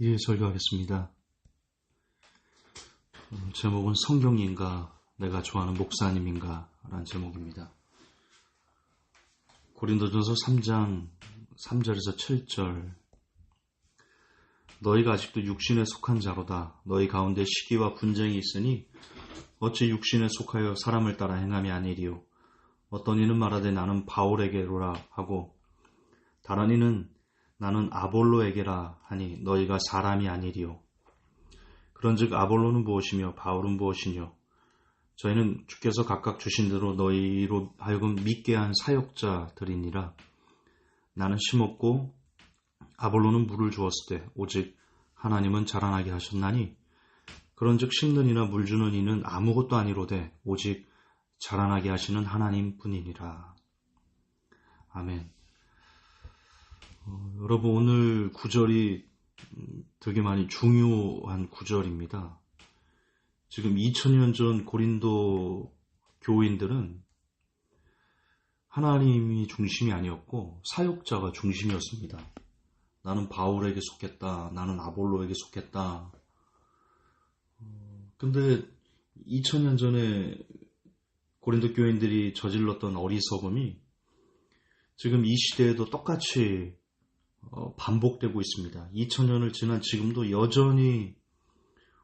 예, 설교하겠습니다. 음, 제목은 성경인가, 내가 좋아하는 목사님인가, 라는 제목입니다. 고린도전서 3장 3절에서 7절 너희가 아직도 육신에 속한 자로다. 너희 가운데 시기와 분쟁이 있으니 어찌 육신에 속하여 사람을 따라 행함이 아니리요. 어떤 이는 말하되 나는 바울에게로라 하고 다른 이는 나는 아볼로에게라 하니 너희가 사람이 아니리요. 그런즉 아볼로는 무엇이며 바울은 무엇이뇨? 저희는 주께서 각각 주신 대로 너희로 하여금 믿게 한 사역자들이니라. 나는 심었고 아볼로는 물을 주었을 때 오직 하나님은 자라나게 하셨나니 그런즉 심는 이나 물 주는 이는 아무것도 아니로되 오직 자라나게 하시는 하나님 뿐이니라. 아멘. 어, 여러분 오늘 구절이 음, 되게 많이 중요한 구절입니다. 지금 2000년 전 고린도 교인들은 하나님이 중심이 아니었고 사역자가 중심이었습니다. 나는 바울에게 속했다. 나는 아볼로에게 속했다. 어, 근데 2000년 전에 고린도 교인들이 저질렀던 어리석음이 지금 이 시대에도 똑같이 어, 반복되고 있습니다. 2000년을 지난 지금도 여전히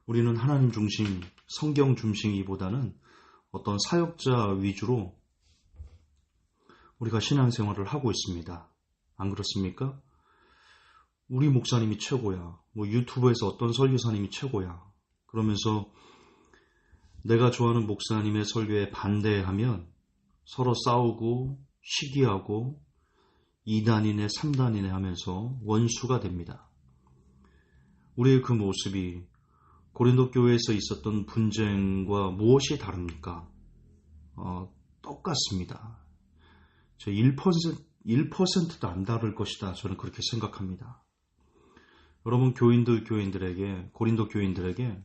우리는 하나님 중심, 성경 중심이보다는 어떤 사역자 위주로 우리가 신앙생활을 하고 있습니다. 안 그렇습니까? 우리 목사님이 최고야. 뭐 유튜브에서 어떤 설교사님이 최고야. 그러면서 내가 좋아하는 목사님의 설교에 반대하면 서로 싸우고 시기하고 2단이네 3단이네 하면서 원수가 됩니다. 우리의 그 모습이 고린도 교회에서 있었던 분쟁과 무엇이 다릅니까? 어, 똑같습니다. 저 1%, 1%도 안 다를 것이다. 저는 그렇게 생각합니다. 여러분 교인들 교인들에게 고린도 교인들에게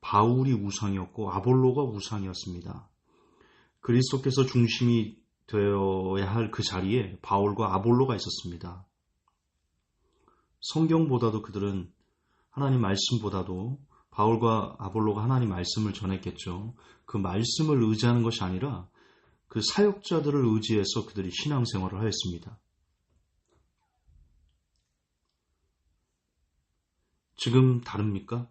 바울이 우상이었고 아볼로가 우상이었습니다. 그리스도께서 중심이 되어야 할 그 자리에 바울과 아볼로가 있었습니다. 성경보다도 그들은 하나님 말씀보다도 바울과 아볼로가 하나님 말씀을 전했겠죠. 그 말씀을 의지하는 것이 아니라 그 사역자들을 의지해서 그들이 신앙생활을 하였습니다. 지금 다릅니까?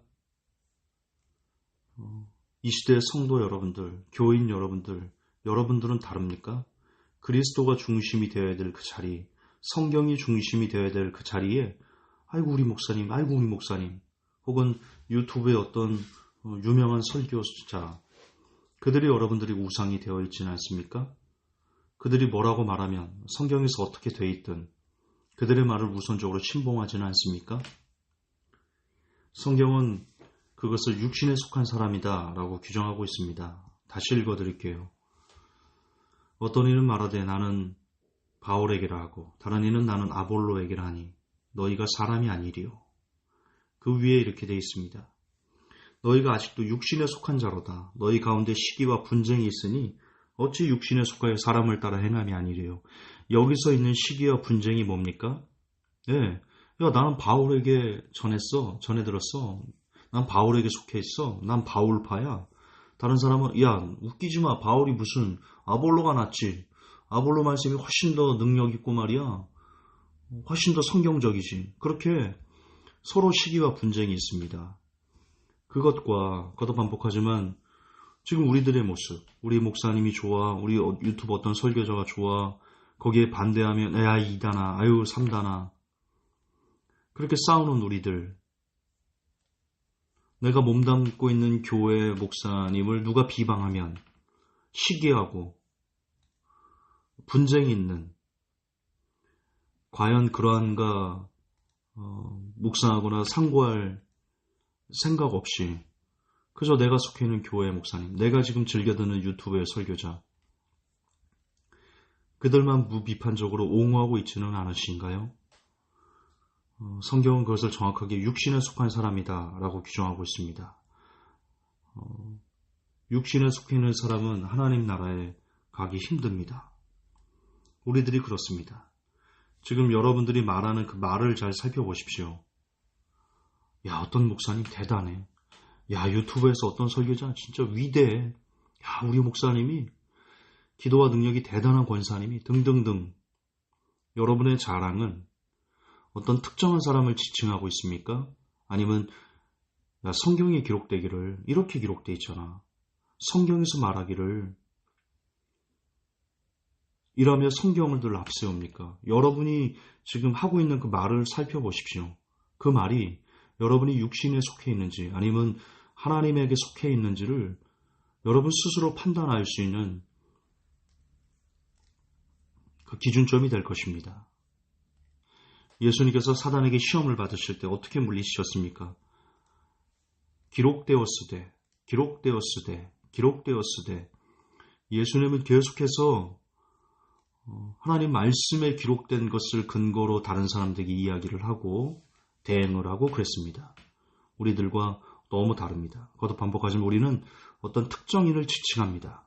어, 이 시대의 성도 여러분들, 교인 여러분들, 여러분들은 다릅니까? 그리스도가 중심이 되어야 될 그 자리, 성경이 중심이 되어야 될 그 자리에 아이고 우리 목사님, 아이고 우리 목사님, 혹은 유튜브에 어떤 어, 유명한 설교자, 그들이 여러분들이 우상이 되어 있지는 않습니까? 그들이 뭐라고 말하면 성경에서 어떻게 되어 있든 그들의 말을 우선적으로 침봉하지는 않습니까? 성경은 그것을 육신에 속한 사람이다 라고 규정하고 있습니다. 다시 읽어드릴게요. 어떤 이는 말하되 나는 바울에게라 하고 다른 이는 나는 아볼로에게라 하니 너희가 사람이 아니리요. 그 위에 이렇게 되어 있습니다. 너희가 아직도 육신에 속한 자로다. 너희 가운데 시기와 분쟁이 있으니 어찌 육신에 속하여 사람을 따라 행함이 아니래요. 여기서 있는 시기와 분쟁이 뭡니까? 예. 네. 야, 나는 바울에게 전했어. 전해 들었어. 난 바울에게 속해 있어. 난 바울파야. 다른 사람은 야, 웃기지 마. 바울이 무슨 아볼로가 낫지. 아볼로 말씀이 훨씬 더 능력 있고 말이야. 훨씬 더 성경적이지. 그렇게 서로 시기와 분쟁이 있습니다. 그것과 거듭 반복하지만 지금 우리들의 모습, 우리 목사님이 좋아, 우리 유튜브 어떤 설교자가 좋아, 거기에 반대하면 야 이다나, 아유 삼다나 그렇게 싸우는 우리들 내가 몸담고 있는 교회 목사님을 누가 비방하면 시기하고 분쟁이 있는 과연 그러한가 어, 묵상하거나 상고할 생각 없이 그저 내가 속해 있는 교회 목사님, 내가 지금 즐겨 듣는 유튜브의 설교자, 그들만 무비판적으로 옹호하고 있지는 않으신가요? 어, 성경은 그것을 정확하게 육신에 속한 사람이다 라고 규정하고 있습니다. 어, 육신에 속해 있는 사람은 하나님 나라에 가기 힘듭니다. 우리들이 그렇습니다. 지금 여러분들이 말하는 그 말을 잘 살펴보십시오. 야, 어떤 목사님 대단해. 야, 유튜브에서 어떤 설교자 진짜 위대해. 야, 우리 목사님이 기도와 능력이 대단한 권사님이 등등등. 여러분의 자랑은 어떤 특정한 사람을 지칭하고 있습니까? 아니면 야, 성경에 기록되기를 이렇게 기록돼 있잖아. 성경에서 말하기를 이라며 성경을 늘 앞세웁니까? 여러분이 지금 하고 있는 그 말을 살펴보십시오. 그 말이 여러분이 육신에 속해 있는지 아니면 하나님에게 속해 있는지를 여러분 스스로 판단할 수 있는 그 기준점이 될 것입니다. 예수님께서 사단에게 시험을 받으실 때 어떻게 물리치셨습니까? 기록되었으되, 기록되었으되, 기록되었으되, 예수님은 계속해서 어, 하나님 말씀에 기록된 것을 근거로 다른 사람들에게 이야기를 하고 대응을 하고 그랬습니다. 우리들과 너무 다릅니다. 거듭 반복하지만 우리는 어떤 특정인을 지칭합니다.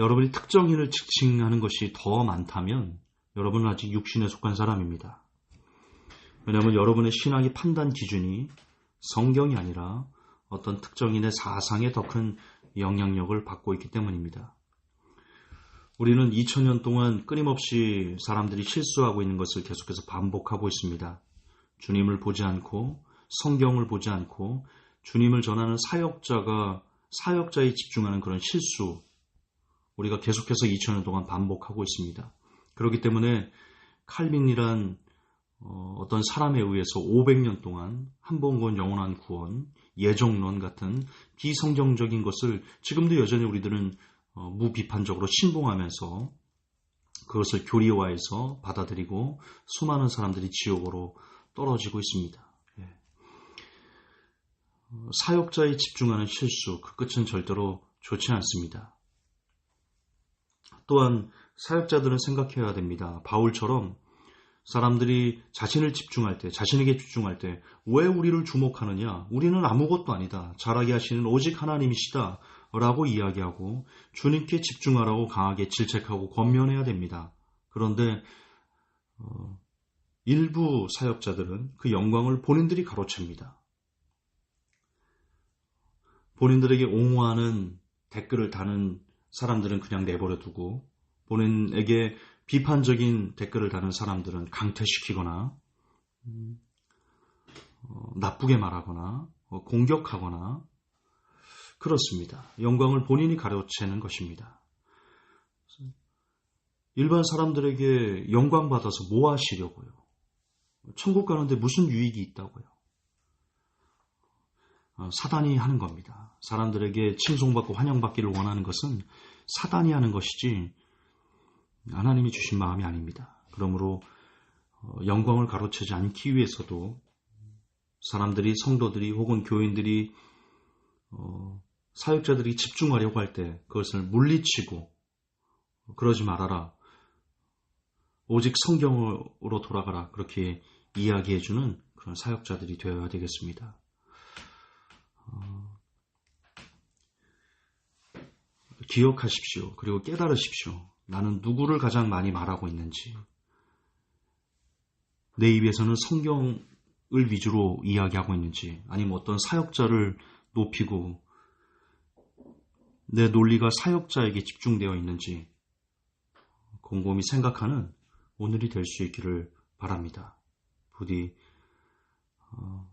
여러분이 특정인을 지칭하는 것이 더 많다면 여러분은 아직 육신에 속한 사람입니다. 왜냐하면 여러분의 신앙의 판단 기준이 성경이 아니라 어떤 특정인의 사상에 더 큰 영향력을 받고 있기 때문입니다. 우리는 2000년 동안 끊임없이 사람들이 실수하고 있는 것을 계속해서 반복하고 있습니다. 주님을 보지 않고 성경을 보지 않고 주님을 전하는 사역자가 사역자에 집중하는 그런 실수 우리가 계속해서 2000년 동안 반복하고 있습니다. 그렇기 때문에 칼빈이란 어, 떤 사람에 의해서 500년 동안 한 번건 영원한 구원, 예정론 같은 비성경적인 것을 지금도 여전히 우리들은 어, 무비판적으로 신봉하면서 그것을 교리화해서 받아들이고 수많은 사람들이 지옥으로 떨어지고 있습니다. 예. 어, 사역자에 집중하는 실수, 그 끝은 절대로 좋지 않습니다. 또한 사역자들은 생각해야 됩니다. 바울처럼 사람들이 자신을 집중할 때, 자신에게 집중할 때, 왜 우리를 주목하느냐? 우리는 아무것도 아니다. 잘하게 하시는 오직 하나님이시다. 라고 이야기하고 주님께 집중하라고 강하게 질책하고 권면해야 됩니다. 그런데 어, 일부 사역자들은 그 영광을 본인들이 가로챕니다. 본인들에게 옹호하는 댓글을 다는 사람들은 그냥 내버려 두고 본인에게 비판적인 댓글을 다는 사람들은 강퇴시키거나 음, 어, 나쁘게 말하거나 어, 공격하거나 그렇습니다. 영광을 본인이 가로채는 것입니다. 일반 사람들에게 영광 받아서 뭐 하시려고요? 천국 가는데 무슨 유익이 있다고요? 어, 사단이 하는 겁니다. 사람들에게 칭송받고 환영받기를 원하는 것은 사단이 하는 것이지 하나님이 주신 마음이 아닙니다. 그러므로 어, 영광을 가로채지 않기 위해서도 사람들이 성도들이 혹은 교인들이 어, 사역자들이 집중하려고 할 때 그것을 물리치고 그러지 말아라. 오직 성경으로 돌아가라. 그렇게 이야기해주는 그런 사역자들이 되어야 되겠습니다. 기억하십시오. 그리고 깨달으십시오. 나는 누구를 가장 많이 말하고 있는지. 내 입에서는 성경을 위주로 이야기하고 있는지, 아니면 어떤 사역자를 높이고 내 논리가 사역자에게 집중되어 있는지 곰곰이 생각하는 오늘이 될 수 있기를 바랍니다. 부디 어,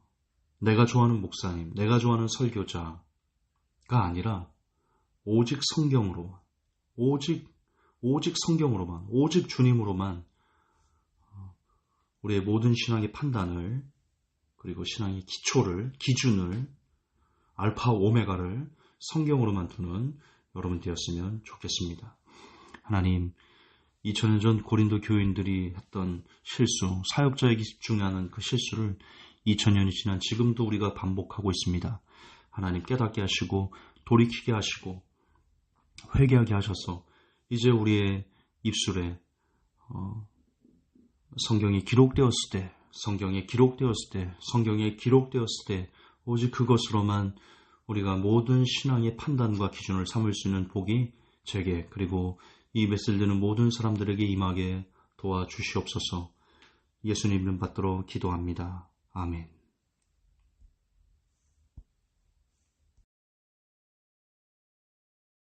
내가 좋아하는 목사님, 내가 좋아하는 설교자가 아니라 오직 성경으로, 오직 오직 성경으로만, 오직 주님으로만 어, 우리의 모든 신앙의 판단을 그리고 신앙의 기초를, 기준을 알파 오메가를 성경으로만 두는 여러분 되었으면 좋겠습니다. 하나님, 2000년 전 고린도 교인들이 했던 실수, 사역자에게 집중하는 그 실수를 2000년이 지난 지금도 우리가 반복하고 있습니다. 하나님 깨닫게 하시고 돌이키게 하시고 회개하게 하셔서 이제 우리의 입술에 어, 성경이 기록되었을 때, 성경에 기록되었을 때, 성경에 기록되었을 때 오직 그것으로만 우리가 모든 신앙의 판단과 기준을 삼을 수 있는 복이 제게 그리고 이 메시를 듣는 모든 사람들에게 임하게 도와주시옵소서 예수님 이름 받들어 기도합니다. 아멘.